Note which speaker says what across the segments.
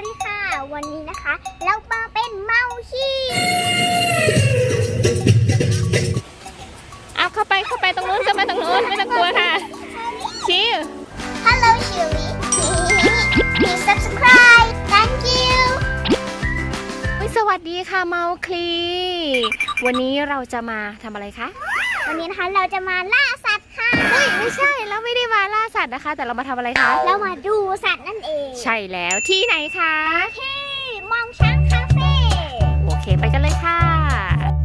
Speaker 1: วัสดีค่ะ วันนี้นะคะ เรามาเป็นเมาชี
Speaker 2: เอาเข้าไปเข้าไปตรงนู้นเข้ามาตรงนู้นไม่ต้องกลัวค่ะชิว
Speaker 1: ฮัลโหลชิลี่ please subscribe thank you
Speaker 2: อุ๊ยสวัสดีค่ะเมาคลี วันนี้เราจะมาทำอะไรคะ
Speaker 1: วันนี้นะคะเราจะมาล่าสัตว์ค่ะ
Speaker 2: เฮ้ยไม่ใช่เราไม่ได้มาล่าสัตว์นะคะ แต่เรามาทำอะไรคะ
Speaker 1: เรามาดูสัตว์นั่นเอง
Speaker 2: ใช่แล้วที่ไหนคะ
Speaker 1: ที่มองช้างคาเฟ่
Speaker 2: โอเคไปกันเลยค่ะ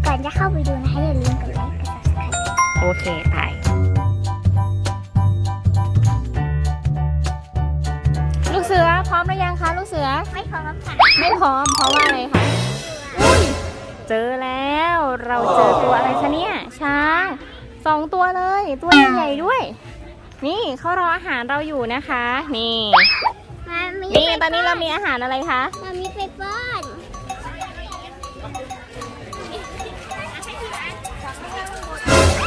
Speaker 1: ก่อนจะเข้าไปดูนะคะอย่าลืมกดไลค์กด subscribe
Speaker 2: โอเคไปลูกเสือพร้อมหรือยังคะลูกเสือ
Speaker 1: ไม่พร้อมค่ะ
Speaker 2: ไม่พร้อมเพราะว่าอะไรคะอุ้ยเจอแล้วเราเจอตัวอะไรคะเนี่ยช้าง สองตัวเลย ตัวใหญ่ๆด้วย นี่เขารออาหารเราอยู่นะคะ นี่
Speaker 1: มามี
Speaker 2: นี่ตอนนี้เรามีอาหารอะไรคะ
Speaker 1: มามีไปป้อน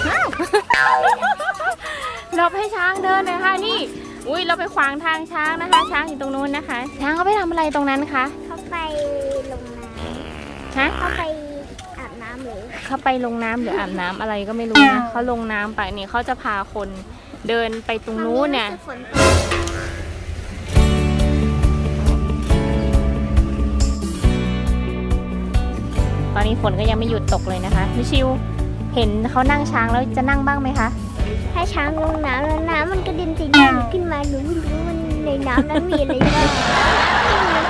Speaker 2: อ้าวเราให้ช้างเดินหนะคะนี่ อุ้ยเราไปขวางทางช้างนะคะ ช้างอยู่ตรงนู้นนะคะ ช้างเขาไปทำอะไรตรงนั้นคะ
Speaker 1: เขาไปลงน้
Speaker 2: ฮะำ
Speaker 1: เขาไปอาบ น้ำหรือ
Speaker 2: เขาไปลงน้ำหรืออาบน้ำอะไรก็ไม่รู้นะเขาลงน้ำไปนี่เขาจะพาคนเดินไปตรงนู้นเนี่ย
Speaker 1: รู้สึกฝนตก
Speaker 2: ตอนนี้ฝนก็ยังไม่หยุดตกเลยนะคะมิชิวเห็นเขานั่งช้างแล้วจะนั่งบ้างไหมคะ
Speaker 1: ถ้าช้างลงน้ำแล้วน้ำมันกระเด็นติดหนูขึ้นมาหนูไม่รู้มันในน้ำนั้นมีอะไรบ้าง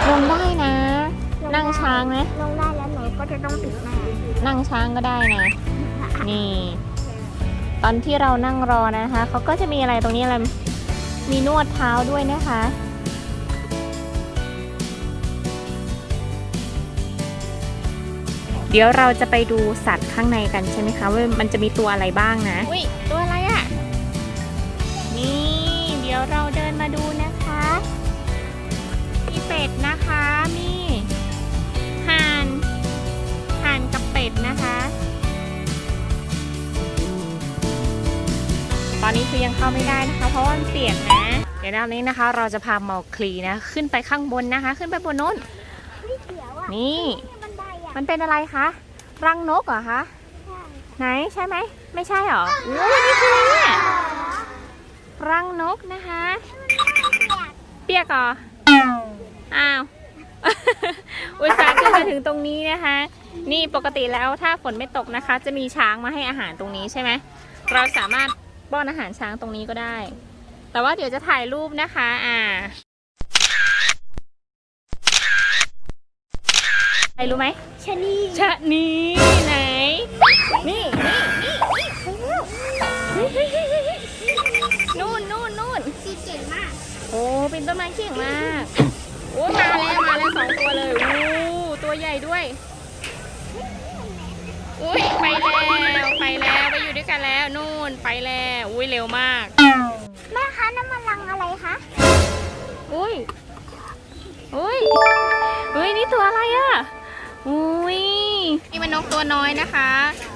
Speaker 2: ลงได้นะ นั่งช้างนะ
Speaker 1: ลงได้แล้วหนูก็จะต้องติดหน้า
Speaker 2: นั่งช้างก็ได้นะ นี่ ตอนที่เรานั่งรอนะคะเขาก็จะมีอะไรตรงนี้อะไรมีนวดเท้าด้วยนะคะเดี๋ยวเราจะไปดูสัตว์ข้างในกันใช่ไหมคะว่ามันจะมีตัวอะไรบ้างนะอุ้ยตัวอะไรอะ่ะ นี่ เดี๋ยวเราเดินมาดูนะคะมีเป็ดนะคะ ตอนนี้คือยังเข้าไม่ได้นะคะ เพราะว่ามันเปียกนะ เดี๋ยวตอนนี้นะคะ เราจะพาเมาคลีนะ ขึ้นไปข้างบนนะคะ ขึ้นไปบนโน้น
Speaker 1: ไม่เขียวอะ
Speaker 2: นี่
Speaker 1: นี่มันได้อะ
Speaker 2: มันเป็นอะไรคะ รังนกเหรอคะ ไหนใช่ไหม ไม่ใช่เหรอโอ้ยนี่คืออะไรเนี่ยรังนกนะคะ เปียกเหรอ อ้าว อุตส่าห์ขึ้นมาถึงตรงนี้นะคะ นี่ปกติแล้วถ้าฝนไม่ตกนะคะ จะมีช้างมาให้อาหารตรงนี้ใช่ไหม เราสามารถ ป้อนอาหารช้างตรงนี้ก็ได้ แต่ว่าเดี๋ยวจะถ่ายรูปนะคะ อ่าใครรู้ไหม
Speaker 1: ชะนี
Speaker 2: ชะนีไหน นี่นี่นี่เฮ้ยเฮ้ยเฮ้ยเฮ้ยเฮ้ยนู่นนู่นนู่น
Speaker 1: สีเก่งมาก
Speaker 2: โอ้เป็นต้นไม้เก่งมาก กันแล้วนู่นไปแล้วอุ้ยเร็วมาก
Speaker 1: แม่คะน้ำมันรังอะไรคะ
Speaker 2: อุ้ยอุ้ยอุ้ยนี่ตัวอะไรอะอุ้ยนี่มันนกตัวน้อยนะคะ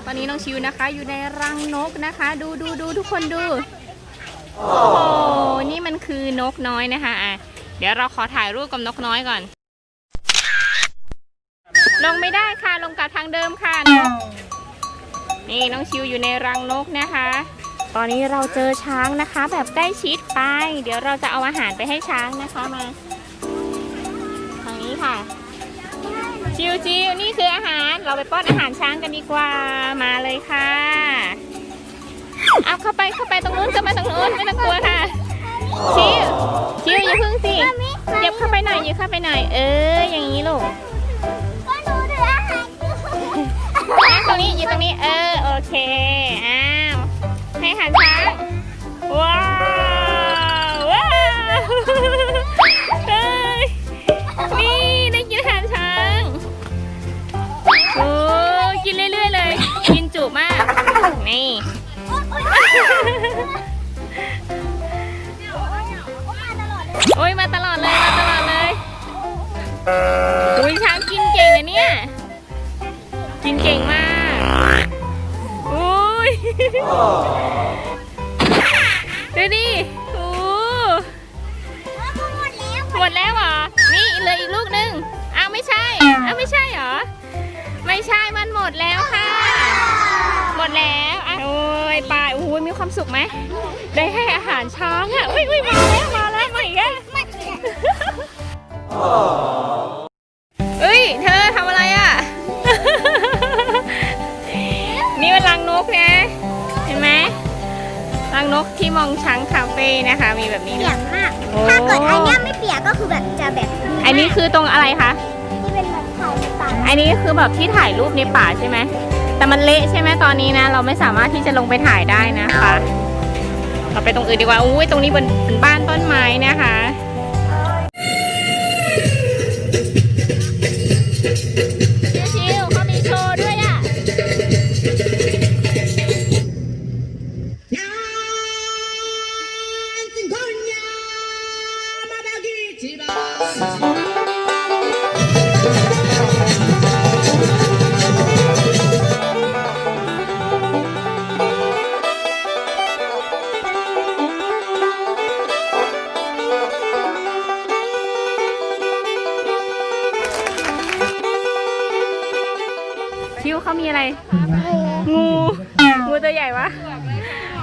Speaker 2: ตอนนี้น้องชิวนะคะ อยู่ในรังนกนะคะ ดูดูดูทุกคนดูโอ้โหนี่มันคือนกน้อยนะคะอะเดี๋ยวเราขอถ่ายรูปกับนกน้อยก่อน ลงไม่ได้ค่ะลงกลับทางเดิมค่ะนก นี่น้องชิวอยู่ในรังนกนะคะ ตอนนี้เราเจอช้างนะคะ แบบใกล้ชิดไป เดี๋ยวเราจะเอาอาหารไปให้ช้างนะคะมาทางนี้ค่ะ ชิวชิวนี่คืออาหารเราไปป้อนอาหารช้างกันดีกว่ามาเลยค่ะเอาเข้าไปเข้าไปตรงนู้นเข้ามาตรงนู้นไม่ต้องกลัวค่ะ ชิวชิวอย่าพึ่งสิเหยียบเข้าไปหน่อยเหยียบเข้าไปหน่อยเอออย่างนี้ลูก
Speaker 1: ก็ ร
Speaker 2: งนี้อยู่ตรงนี้ เออ โอเค อ้าว ให้อาหารช้าง ว้าว ว้าวเฮ้ยนี่ ได้กินอาหารช้าง โอ้กินเรื่อยๆเลย กินจุมาก นี่ โอ้ยมาตลอดเลย มาตลอดเลยอุ้ ดูดิโอ้
Speaker 1: หมดแล้ว
Speaker 2: หมดแล้วเหรอ นี่เหลืออีกลูกนึงอ้าวไม่ใช่อ้าวไม่ใช่เหรอ ไม่ใช่ มันหมดแล้วค่ะ หมดแล้วอะโอ้ยปลายโอ้ยมีความสุขไหม ได้ให้อาหารช้างอะอุ้ยอุ้ยมาแล้ว มาแล้วมาอีกแล้ว กที่มองช้างคาเฟ่นะคะ มีแบบนี้
Speaker 1: เปี
Speaker 2: ด้วย
Speaker 1: ยกมาก
Speaker 2: โอ้
Speaker 1: ถ้าเกิดอันเนี้ยไม่เปียกก็คือแบบจะแบบดีมาก
Speaker 2: อันนี้คือตรงอะไรคะ
Speaker 1: ที่เป็นเหมือนไข่ในป่า
Speaker 2: อันนี้คือแบบที่ถ่ายรูปในป่าใช่ไหม แต่มันเละใช่ไหมตอนนี้นะ เราไม่สามารถที่จะลงไปถ่ายได้นะคะ เราไปตรงอื่นดีกว่า อุ้ยตรงนี้เป็นเป็นบ้านต้นไม้นะคะ เขามีอะไร งู งูตัวใหญ่วะ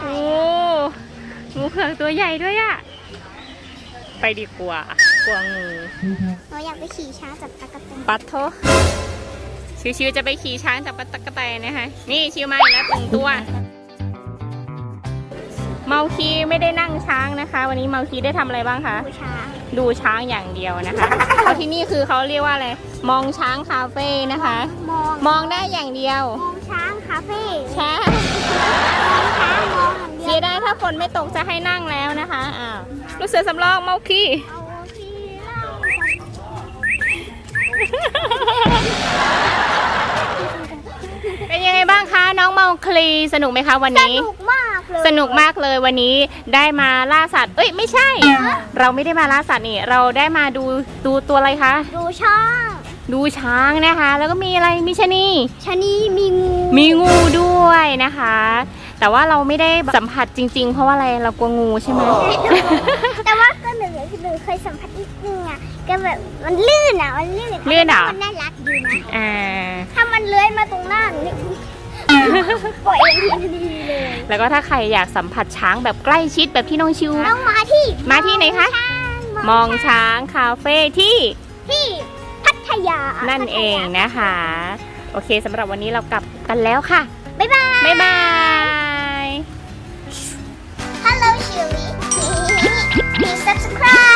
Speaker 2: โอ้งูเผือกตัวใหญ่ด้วยอะไปดีกว่า กลัวงู
Speaker 1: เราอยากไปขี่ช้างจับตะกะแตน
Speaker 2: ปัดโทชิวๆจะไปขี่ช้างจับปะตะกะแตนนะคะ นี่ชิวมาอีกแล้วตึงตัว เมาคีไม่ได้นั่งช้างนะคะ วันนี้เมาคีได้ทำอะไรบ้างคะ
Speaker 1: ดูช้าง
Speaker 2: ดูช้างอย่างเดียวนะคะเพราะที่นี่คือเขาเรียกว่าอะไร มองช้างคาเฟ่นะคะ
Speaker 1: มอง
Speaker 2: มองได้อย่างเดียว
Speaker 1: มองช้างคาเฟ่
Speaker 2: ใช่
Speaker 1: มองช้างมองอย่างเดี
Speaker 2: เสี
Speaker 1: ย
Speaker 2: ยวดายถ้าฝนไม่ตกจะให้นั่งแล้วนะคะอ้าวลูกเสือสำรองเมาคี
Speaker 1: เอาที่เล่า
Speaker 2: เป็นยังไงบ้างคะน้องเมาคลีสนุกไหมคะวัน
Speaker 1: ส
Speaker 2: นี้
Speaker 1: นุกมาก เลย
Speaker 2: สนุกมากเลยวันนี้ได้มาล่าสัตว์ เอ้ยไม่ใช่ เราไม่ได้มาล่าสัตว์นี่ เราได้มาดูดูตัวอะไรคะ
Speaker 1: ดูช้าง
Speaker 2: ดูช้างนะคะ แล้วก็มีอะไรมีชะนี
Speaker 1: ชะนีมีงู
Speaker 2: มีงูด้วยนะคะ แต่ว่าเราไม่ได้สัมผัสจริง ๆ เพราะว่าอะไรเรากลัวงูใช่ไหม
Speaker 1: แต่ว่าก็หนึ่งหนึ่งเคยสัมผัสนิดนึงอะก็แบบมันลื่นอะมันลื่น
Speaker 2: ลื่นเหรอ
Speaker 1: มันน่ารักดีนะ
Speaker 2: อ่า
Speaker 1: ถ้ามันเลื้อยมาตรงหน้าหนูนี่ ปล่อยเองทันทีเลย
Speaker 2: แล้วก็ถ้าใครอยากสัมผัสช้างแบบใกล้ชิดแบบที่น้องชิว
Speaker 1: ต้องมาที่
Speaker 2: มาที่ไหนคะ
Speaker 1: ช้าง
Speaker 2: มองช้างคาเฟ่ที่
Speaker 1: ที่พัทยา
Speaker 2: นั่
Speaker 1: นั่
Speaker 2: นเองนะคะ โอเคสำหรับวันนี้เรากลับกันแล้วค่ะ
Speaker 1: บ๊ายบาย
Speaker 2: บ๊ายบาย
Speaker 1: Hello Shirley please subscribe